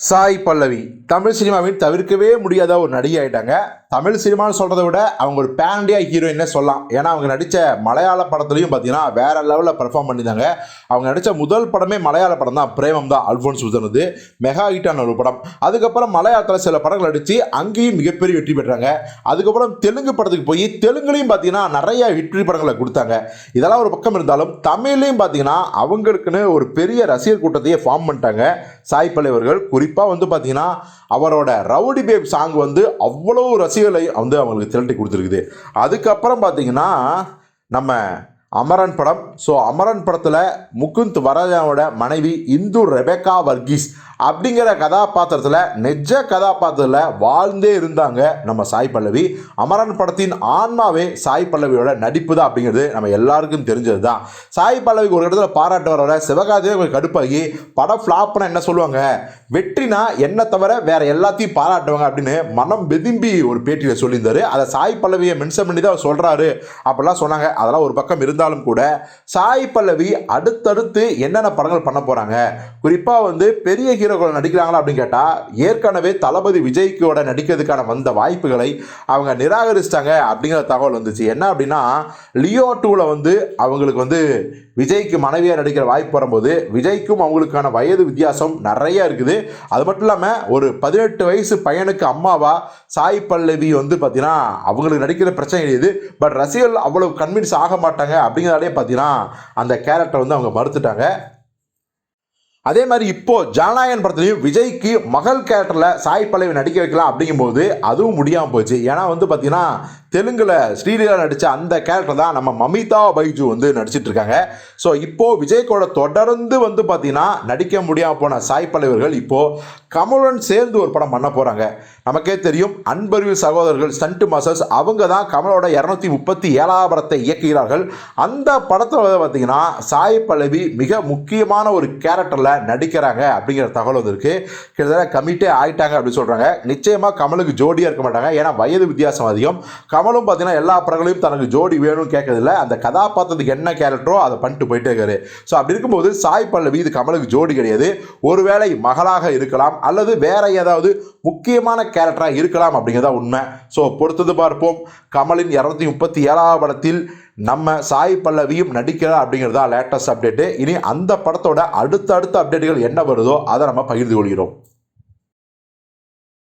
சாய் பல்லவி. தமிழ் சினிமாவின் தவிர்க்கவே முடியாத ஒரு நடிகை ஆயிட்டாங்க தமிழ் சினிமான்னு சொல்கிறத விட அவங்க ஒரு பேண்டியா ஹீரோயின்னே சொல்லலாம். ஏன்னா அவங்க நடித்த மலையாள படத்துலையும் பார்த்தீங்கன்னா வேற லெவலில் பெர்ஃபார்ம் பண்ணியிருந்தாங்க. அவங்க நடித்த முதல் படமே மலையாள படம் தான். பிரேமம் தான் அல்ஃபோன்ஸ் உதனது மெகா ஹிட்டான ஒரு படம். அதுக்கப்புறம் மலையாளத்தில் சில படங்கள் நடித்து அங்கேயும் மிகப்பெரிய வெற்றி பெற்றாங்க. அதுக்கப்புறம் தெலுங்கு படத்துக்கு போய் தெலுங்குலையும் பார்த்தீங்கன்னா நிறைய வெற்றி படங்களை கொடுத்தாங்க. இதெல்லாம் ஒரு பக்கம் இருந்தாலும் தமிழ்லையும் பார்த்தீங்கன்னா அவங்களுக்குன்னு ஒரு பெரிய ரசிகர் கூட்டத்தையே ஃபார்ம் பண்ணிட்டாங்க. சாய் பலைவர்கள் குறிப்பாக வந்து பார்த்தீங்கன்னா அவரோட ரவுடி பேப் சாங் வந்து அவ்வளோ ரசிகர்களை வந்து அவங்களுக்கு திரட்டி கொடுத்துருக்குது. அதுக்கப்புறம் பார்த்தீங்கன்னா நம்ம அமரன் படம். ஸோ அமரன் படத்தில் முகுந்த் வரஜாவோட மனைவி இந்து ரெபேக்கா வர்கீஸ் அப்படிங்கிற கதாபாத்திரத்தில் நெஜ கதாபாத்திரத்தில் வாழ்ந்தே இருந்தாங்க நம்ம சாய் பல்லவி. அமரன் படத்தின் ஆன்மாவே சாய் பல்லவியோட நடிப்பு தான் அப்படிங்கிறது நம்ம எல்லாருக்கும் தெரிஞ்சது தான் சாய் பல்லவிக்கு ஒரு இடத்துல பாராட்டு வர வர கொஞ்சம் கடுப்பாகி படம் ஃப்ளாப்னா என்ன சொல்லுவாங்க? வெற்றினா என்ன தவிர வேற எல்லாத்தையும் பாராட்டுவாங்க அப்படின்னு மனம் வெதும்பி ஒரு பேட்டியில் சொல்லியிருந்தாரு. அதை சாய் பல்லவியை மென்ஷன் பண்ணி தான் அவர் சொல்கிறாரு அப்படிலாம் சொன்னாங்க. அதெல்லாம் ஒரு பக்கம் இருந்து இருந்தாலும் கூட சாய் பல்லவி அடுத்தடுத்து என்னென்ன படங்கள் பண்ண போகிறாங்க குறிப்பாக வந்து பெரிய ஹீரோக்கள் நடிக்கிறாங்களா அப்படின்னு கேட்டால் ஏற்கனவே தளபதி விஜய்க்கோட நடிக்கிறதுக்கான வந்த வாய்ப்புகளை அவங்க நிராகரிச்சிட்டாங்க அப்படிங்கிற தகவல் வந்துச்சு. என்ன அப்படின்னா லியோ டூவில் வந்து அவங்களுக்கு வந்து விஜய்க்கு மனைவியாக நடிக்கிற வாய்ப்பு வரும்போது விஜய்க்கும் அவங்களுக்கான வயது வித்தியாசம் நிறைய இருக்குது. அது மட்டும் இல்லாமல் ஒரு பதினெட்டு வயசு பையனுக்கு அம்மாவா சாய் பல்லவி வந்து பார்த்தீங்கன்னா அவங்களுக்கு நடிக்கிற பிரச்சனை கிடையாது பட் ரசிகர்கள் அவ்வளவு கன்வின்ஸ் ஆக மாட்டாங்க அப்படிங்கிறதாலே பார்த்தீங்கன்னா அந்த கேரக்டர் வந்து அவங்க மறுத்துட்டாங்க. அதே மாதிரி இப்போ ஜனநாயகன் படத்துலையும் விஜய்க்கு மகள் கேரக்டரில் சாய் பல்லவி நடிக்க வைக்கலாம் அப்படிங்கும்போது அதுவும் முடியாமல் போச்சு. ஏன்னா வந்து பார்த்தீங்கன்னா தெலுங்கில் ஸ்ரீலீலா நடித்த அந்த கேரக்டர் தான் நம்ம மமிதா பைஜு வந்து நடிச்சிட்டு இருக்காங்க. ஸோ இப்போது விஜய் கூட தொடர்ந்து வந்து பார்த்தீங்கன்னா நடிக்க முடியாமல் போன சாய் பல்லவர்கள் இப்போது கமலுடன் சேர்ந்து ஒரு படம் பண்ண போகிறாங்க நமக்கே தெரியும் அன்பறிவு சகோதரர்கள் ஸ்டண்ட் மாஸ்டர்ஸ் அவங்க தான் கமலோட இரநூத்தி முப்பத்தி ஏழாம் படத்தை இயக்குகிறார்கள். அந்த படத்தில் பார்த்தீங்கன்னா சாய் பல்லவி மிக முக்கியமான ஒரு கேரக்டரில் நடிக்கிறாங்க அப்படிங்கிற தகவல் வந்திருக்கு கிட்டத்தட்ட கமிட்டே ஆயிட்டாங்க அப்படின்னு சொல்கிறாங்க நிச்சயமாக கமலுக்கு ஜோடியாக இருக்க மாட்டாங்க. ஏன்னா வயது வித்தியாசம் அதிகம். கமலும் பார்த்தீங்கன்னா எல்லா படங்களையும் தனக்கு ஜோடி வேணும்னு கேட்கறதில்ல. அந்த கதாபாத்திரத்துக்கு என்ன கேரக்டரோ அதை பண்ணிட்டு போயிட்டே இருக்காரு. ஸோ அப்படி இருக்கும்போது சாய் பல்லவி இது கமலுக்கு ஜோடி கிடையாது. ஒருவேளை மகளாக இருக்கலாம் அல்லது வேற ஏதாவது முக்கியமான கேரக்டராக இருக்கலாம் அப்படிங்கிறதா உண்மை. ஸோ பொறுத்தது பார்ப்போம். கமலின் இரநூத்தி முப்பத்தி ஏழாவது படத்தில் நம்ம சாய் பல்லவியும் நடிக்கிறார் அப்படிங்கிறதா லேட்டஸ்ட் அப்டேட்டு இனி அந்த படத்தோட அடுத்தடுத்த அப்டேட்டுகள் என்ன வருதோ அதை நம்ம பகிர்ந்து கொள்கிறோம்.